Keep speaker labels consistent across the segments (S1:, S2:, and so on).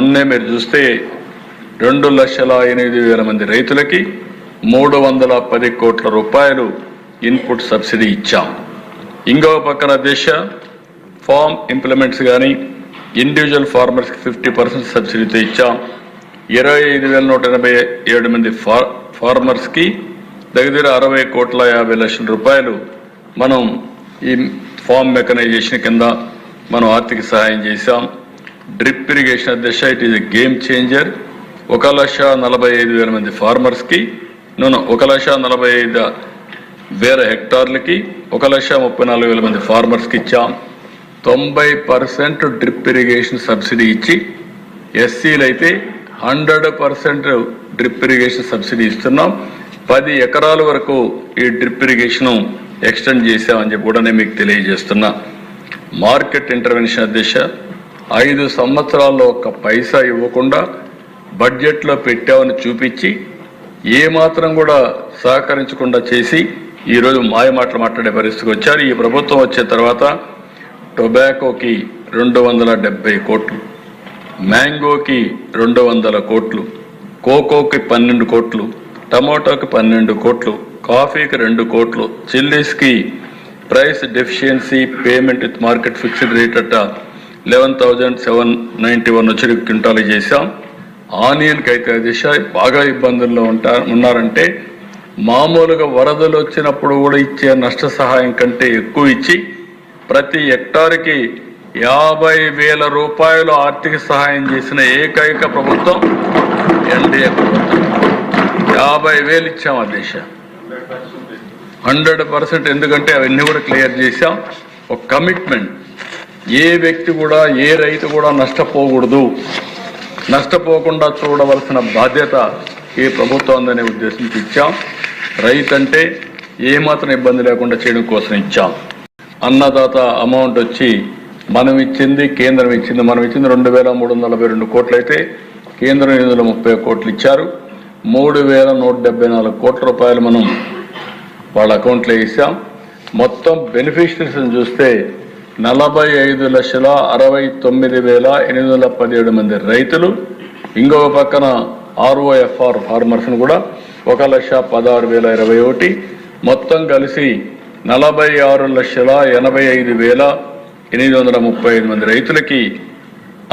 S1: మొన్నే మీరు చూస్తే రెండు లక్షల ఎనిమిది వేల మంది రైతులకి మూడు వందల పది కోట్ల రూపాయలు ఇన్పుట్ సబ్సిడీ ఇచ్చాం. ఇంకో పక్కన దేశ ఫామ్ ఇంప్లిమెంట్స్ కానీ ఇండివిజువల్ ఫార్మర్స్కి ఫిఫ్టీ పర్సెంట్ సబ్సిడీతో ఇచ్చాం. ఇరవై ఐదు వేల నూట ఎనభై ఏడు మంది ఫార్ ఫార్మర్స్కి దగ్గర అరవై కోట్ల యాభై లక్షల రూపాయలు మనం ఈ ఫామ్ మెకనైజేషన్ కింద మనం ఆర్థిక సహాయం చేశాం. డ్రిప్ ఇరిగేషన్ దిశ ఇట్ ఈజ్ గేమ్ చేంజర్ ఒక లక్ష నలభై ఐదు వేల మంది ఫార్మర్స్కి నూనె ఒక లక్ష నలభై ఐదు వేల హెక్టార్లకి ఒక లక్ష ముప్పై నాలుగు వేల మంది ఫార్మర్స్కి ఇచ్చాం. తొంభై పర్సెంట్ డ్రిప్ ఇరిగేషన్ సబ్సిడీ ఇచ్చి ఎస్సీలు అయితే hundred percent drip irrigation subsidy ఇస్తున్నాం. పది ఎకరాల వరకు ఈ డ్రిప్ ఇరిగేషను ఎక్స్టెండ్ చేసామని చెప్పి కూడా నేను మీకు తెలియజేస్తున్నా. మార్కెట్ ఇంటర్వెన్షన్ దిశ ఐదు సంవత్సరాల్లో ఒక్క పైసా ఇవ్వకుండా బడ్జెట్లో పెట్టామని చూపించి ఏమాత్రం కూడా సహకరించకుండా చేసి ఈరోజు మాయ మాటలు మాట్లాడే పరిస్థితికి వచ్చారు. ఈ ప్రభుత్వం వచ్చే తర్వాత టొబాకోకి రెండు వందల డెబ్బై కోట్లు మ్యాంగోకి రెండు వందల కోట్లు కోకోకి పన్నెండు కోట్లు టమాటోకి పన్నెండు కోట్లు కాఫీకి రెండు కోట్లు చిల్లీస్కి price deficiency payment with market fixed rate at eleven thousand seven ninety one వచ్చి క్వింటాలు చేశాం. ఆనియన్కి అయితే దిశ బాగా ఇబ్బందుల్లో ఉంటా ఉన్నారంటే మామూలుగా వరదలు వచ్చినప్పుడు కూడా ఇచ్చే నష్ట సహాయం కంటే ఎక్కువ ఇచ్చి ప్రతి హెక్టార్కి యాభై వేల రూపాయలు ఆర్థిక సహాయం చేసిన ఏకైక ప్రభుత్వం ఎన్డీఏ ప్రభుత్వం. యాభై వేలు ఇచ్చాం ఆ దేశ. హండ్రెడ్ పర్సెంట్ ఎందుకంటే అవన్నీ కూడా క్లియర్ చేశాం. ఒక కమిట్మెంట్. ఏ వ్యక్తి కూడా ఏ రైతు కూడా నష్టపోకూడదు. నష్టపోకుండా చూడవలసిన బాధ్యత ఈ ప్రభుత్వం ఉందనే ఉద్దేశంతో ఇచ్చాం. రైతు అంటే ఏమాత్రం ఇబ్బంది లేకుండా చేయడం కోసం ఇచ్చాం. అన్నదాత అమౌంట్ వచ్చి మనం ఇచ్చింది కేంద్రం ఇచ్చింది మనం ఇచ్చింది రెండు వేల మూడు వందల నలభై రెండు కోట్లు అయితే కేంద్రం ఎనిమిది వందల ముప్పై కోట్లు ఇచ్చారు. మూడు వేల నూట డెబ్బై నాలుగు కోట్ల రూపాయలు మనం వాళ్ళ అకౌంట్లో వేసాం. మొత్తం బెనిఫిషరీస్ని చూస్తే నలభై ఐదు లక్షల అరవై తొమ్మిది వేల ఎనిమిది వందల పదిహేడు మంది రైతులు. ఇంకొక పక్కన ఆర్ఓఎఫ్ఆర్ ఫార్మర్స్ని కూడా ఒక లక్ష పదహారు వేల ఇరవై ఒకటి. మొత్తం కలిసి నలభై ఆరు లక్షల ఎనభై ఐదు వేల ఎనిమిది వందల ముప్పై ఐదు మంది రైతులకి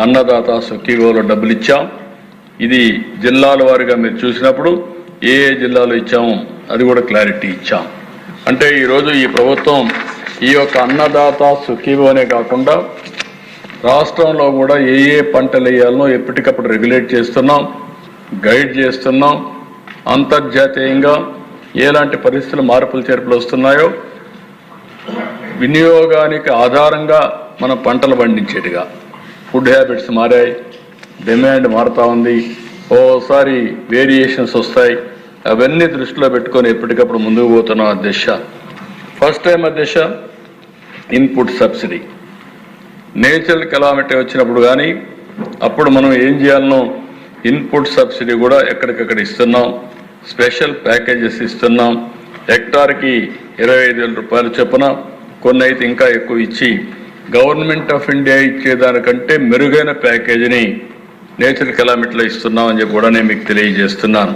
S1: అన్నదాత సుఖీగోలో డబ్బులు ఇచ్చాం. ఇది జిల్లాల వారీగా మీరు చూసినప్పుడు ఏ ఏ జిల్లాలో ఇచ్చామో అది కూడా క్లారిటీ ఇచ్చాం. అంటే ఈరోజు ఈ ప్రభుత్వం ఈ యొక్క అన్నదాత సుఖీవోనే కాకుండా రాష్ట్రంలో కూడా ఏ ఏ పంటలు వేయాలనో ఎప్పటికప్పుడు రెగ్యులేట్ చేస్తున్నాం గైడ్ చేస్తున్నాం. అంతర్జాతీయంగా ఎలాంటి పరిస్థితులు మార్పులు చేర్పులు వస్తున్నాయో వినియోగానికి ఆధారంగా మనం పంటలు పండించేటిగా ఫుడ్ హ్యాబిట్స్ మారాయి డిమాండ్ మారుతూ ఉంది. ఓసారి వేరియేషన్స్ వస్తాయి. అవన్నీ దృష్టిలో పెట్టుకొని ఎప్పటికప్పుడు ముందుకు పోతున్నాం దిశ. ఫస్ట్ టైం అధ్యక్ష ఇన్పుట్ సబ్సిడీ నేచురల్ కెలామిటీ వచ్చినప్పుడు కానీ అప్పుడు మనం ఏం చేయాలనో ఇన్పుట్ సబ్సిడీ కూడా ఎక్కడికక్కడ ఇస్తున్నాం. స్పెషల్ ప్యాకేజెస్ ఇస్తున్నాం. హెక్టార్కి ఇరవై ఐదు వేల రూపాయలు చొప్పున కొన్ని అయితే ఇంకా ఎక్కువ ఇచ్చి గవర్నమెంట్ ఆఫ్ ఇండియా ఇచ్చేదానికంటే మెరుగైన ప్యాకేజీని నేచురల్ కెలామిటీలో ఇస్తున్నామని చెప్పి కూడా నేను మీకు తెలియజేస్తున్నాను.